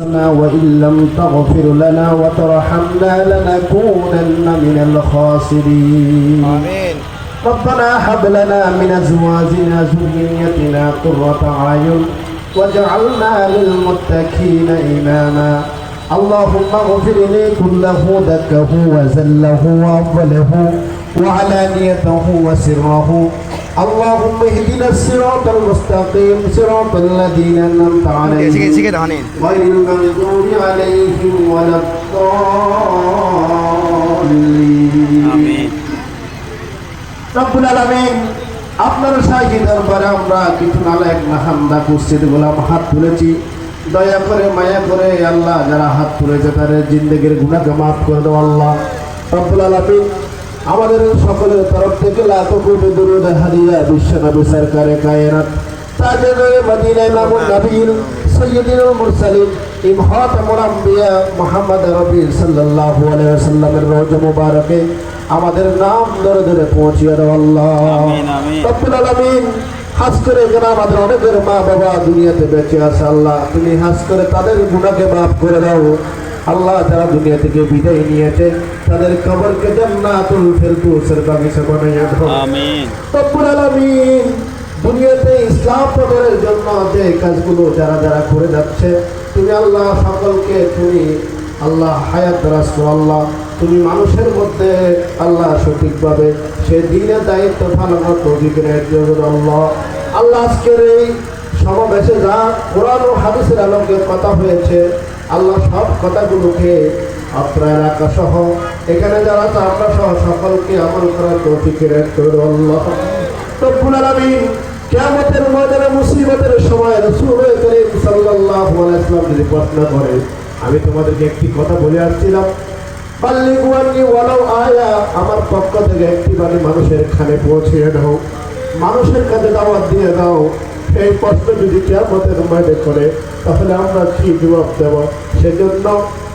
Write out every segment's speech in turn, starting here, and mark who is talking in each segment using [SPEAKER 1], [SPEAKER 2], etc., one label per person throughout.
[SPEAKER 1] وإن لم تغفر لنا وترحمنا لنكونن من الخاسرين.
[SPEAKER 2] آمين.
[SPEAKER 1] ربنا هب لنا من أزواجنا ذريتنا قرة أعين واجعلنا للمتقين إماما. اللهم اغفر لي كله دكه وزله وأوله وعلانيته وسره. اللهم اهدنا الصراط المستقيم صراط الذين أنعمت
[SPEAKER 2] শিখে
[SPEAKER 1] عليهم
[SPEAKER 2] শিখে দেখো নিন
[SPEAKER 1] غير المغضوب عليهم ولا الضالين
[SPEAKER 2] আমিন
[SPEAKER 1] রব্বুল আলামিন আপনার সাহায্য দরবারে আমরা কিছু নালায়ক নাহান্দা কুস্তিত গোলাম হাত তুলেছি দয়া করে মায়া করে আল্লাহ যারা হাত তুলেছে তাদের জিন্দগির গুণাকে মাফ করে দেবো আল্লাহ রব্বুল আলামিন আমাদের সকলের তরফ থেকে লাখো কোটি দুরুদ হাদিয়া বিশ্ব নবী সরকারে কায়নাত। তাজের মদিনা ইমামুন নবীর সৈয়দিনুল মুরসালিন ইমহাতামুল আম্বিয়া মুহাম্মদ রবি সাল্লাল্লাহু আলাইহি ওয়াসাল্লামের রওজা মুবারকে। আমাদের নাম ধরে ধরে পৌঁছিয়ে দাও আল্লাহ।
[SPEAKER 2] আমিন, আমিন।
[SPEAKER 1] রব্বুল আলামিন হাস করে এখানে আমাদের অনেকের মা বাবা দুনিয়াতে বেঁচে আছে আল্লাহ। তুমি হাস করে তাদের গুণাকে মাফ করে দাও। আল্লাহ যারা দুনিয়া থেকে বিদায় নিয়েছে। তাদের কবরকে জান্নাতুল ফেরদৌসের বাগিচা বানাইয়া দাও।
[SPEAKER 2] আমিন।
[SPEAKER 1] রব্বুল আলামিন দুনিয়াতে ইসলাম প্রচারের জন্য যে কাজগুলো যারা যারা করে যাচ্ছে তুমি আল্লাহ সকলকে তুমি আল্লাহ হায়াত রাষ্ট্র আল্লাহ তুমি মানুষের মধ্যে আল্লাহ সঠিকভাবে সে দিনের দায়িত্ব একজন আল্লাহ। আল্লাহ আজকের এই সমাবেশে যা কোরআন ও হাদিসের আলোকে কথা হয়েছে, আল্লাহ সব কথাগুলোকে আপনার রাখা সহ এখানে যারা আমরা সহ সকলকে আমল করার তৌফিকের আল্লাহ। রব্বুল আলামিন কিয়ামতের ময়দানে মুসিবতের সময় রাসূল করিম সাল্লাল্লাহু আলাইহি যদি প্রশ্ন করে, আমি তোমাদেরকে একটি কথা বলে আসছিলাম। বাল্লিগু আন্নি ওয়ালাউ আয়া। আমার পক্ষ থেকে একটি মানুষের খানে পৌঁছিয়ে দাও মানুষের কাছে দাওয়াত দিয়ে দাও এই প্রশ্ন যদি কিয়ামতের ময়দানে করে, তাহলে আমরা কি জবাব দেব? সেজন্য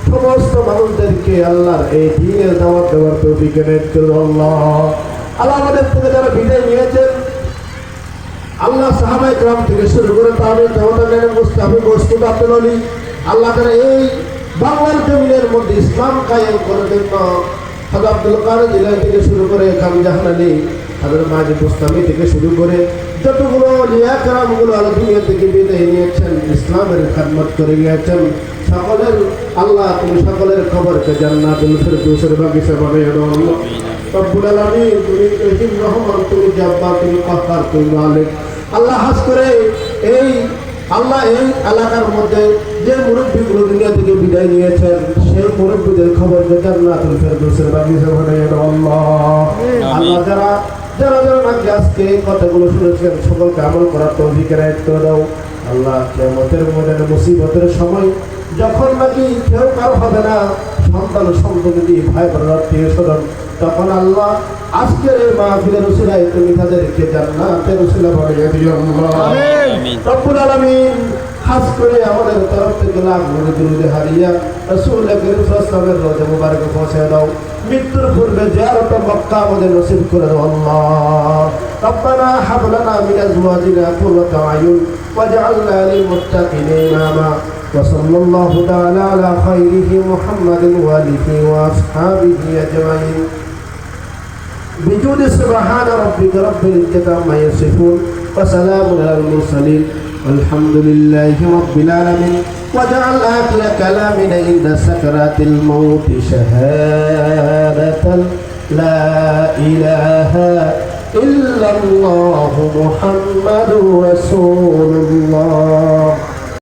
[SPEAKER 1] সমস্ত মানুষদেরকে আল্লাহর এই দিনের দাওয়াত দেওয়ার তৌফিক এনে আল্লাহ। আল্লাহ আমাদের থেকে যারা বিদায় নিয়েছেন, আল্লাহ সাহাবাই গ্রাম থেকে শুরু করে তাহলে তাহলে মুস্তাফি বস্তুত আব্দুল আলী, আল্লাহ তারা এই মধ্যে ইসলাম কায়েম করার জন্য হাজর আব্দুল কাদের জেলা থেকে শুরু করে খানজাহান আলী হাজর মাজি মুস্তাফি থেকে শুরু করে যতগুলো লিয়াকরামগুলো আলো দুনিয়া থেকে বিদায় নিয়েছেন, ইসলামের খাদমত করে গিয়েছেন সকলের আল্লাহ, তুমি সকলের খবরকে জান্নাতুল ফিরদৌসের বাগিচা দাও আল্লাহ। তুমি রহিম রহমান, তুমি জাব্বার, তুমি কাহ্হার তুমি আল্লাহ হাস করে এই, আল্লাহ এই এলাকার মধ্যে যে মুরব্বীগুলো দুনিয়া থেকে বিদায় নিয়েছেন সেই মুরব্বীদের খবর যে জান্নাতুল ফেরদৌসের বাগিচা দাও আল্লাহ। আল্লাহ যারা যারা যারা নাকি আজকে এই কথাগুলো শুনেছেন সকলকে আমল করার তৌফিকের আয়ত্ত দাও। আল্লাহ কেমতের ময়দানে মুসিবতের সময় যখন নাকি কেউ কারও হবে না সন্তান সন্ততি ভাই বোনের আত্মীয় স্বজন তখন আল্লাহ আজকের এই মাহফিলের উসিলায় তুমি তাদেরকে জান্নাতের উসিলা বানিয়ে দিও। আল্লাহ।
[SPEAKER 2] আমিন।
[SPEAKER 1] রব্বুল আলামিন। খাস করে আমাদের তরফ থেকে লাখ মনে দুরুদে হারিয়া রাসূল করিম সাল্লাল্লাহু আলাইহি রোজা মুবারকে পৌঁছে দাও মৃত্যুর পূর্বে জিয়ারত মক্কা আমাদের নসিব করে দাও আল্লাহ ربنا هب لنا من ازواجنا قرة اعين واجعلنا للمتقين اماما وصلى الله تعالى على خيره محمد واله واصحابه اجمعين بجود سبحان ربك رب العزة عما يصفون وسلام على المرسلين والحمد لله رب العالمين وجعل آخر كلامنا عند سكرات الموت شهادة لا إله إلا الله محمد رسول الله.